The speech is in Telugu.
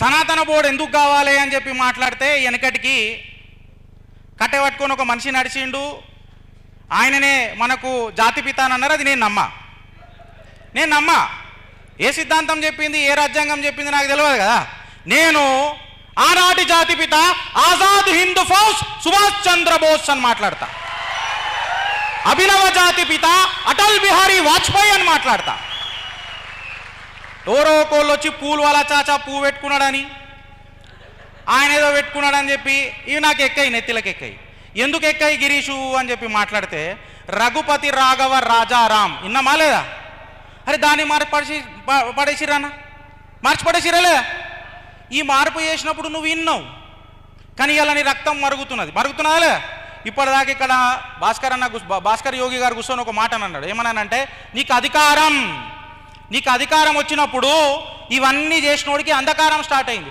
సనాతన బోర్డు ఎందుకు కావాలి అని చెప్పి మాట్లాడితే వెనకటికి కట్టె పట్టుకొని ఒక మనిషి నడిచిండు. ఆయననే మనకు జాతిపిత అని అన్నారు అది నేను నమ్మా. నేను నమ్మా. ఏ సిద్ధాంతం చెప్పింది ఏ రాజ్యాంగం చెప్పింది నాకు తెలియదు కదా. నేను ఆనాటి జాతిపిత ఆజాద్ హింద్ ఫౌజ్ సుభాష్ చంద్రబోస్ అని మాట్లాడతా. అభినవ జాతిపిత అటల్ బిహారీ వాజ్పేయి అని మాట్లాడతా. ఎవరో ఒకళ్ళు వచ్చి పూలు వాళ్ళ చాచా పువ్వు పెట్టుకున్నాడని ఆయన ఏదో పెట్టుకున్నాడని చెప్పి ఇవి నాకు ఎక్కాయి నెత్తిలకు ఎక్కాయి. ఎందుకు ఎక్కాయి గిరీషు అని చెప్పి మాట్లాడితే రఘుపతి రాఘవ రాజారాం ఇన్నమా లేదా? అరే దాన్ని మార్చి పడేసి ప- పడేసిరానా మార్చి పడేసిరా లేదా? ఈ మార్పు చేసినప్పుడు నువ్వు విన్నావు. కానీ ఇలా నీ రక్తం మరుగుతున్నది. మరుగుతున్నదా లేదా? ఇప్పటిదాకా ఇక్కడ భాస్కర్ అన్న భాస్కర్ యోగి గారు కూర్చొని ఒక మాట అన్నాడు. ఏమన్నానంటే నీకు అధికారం. నీకు అధికారం వచ్చినప్పుడు ఇవన్నీ చేసినోడికి అంధకారం స్టార్ట్ అయింది.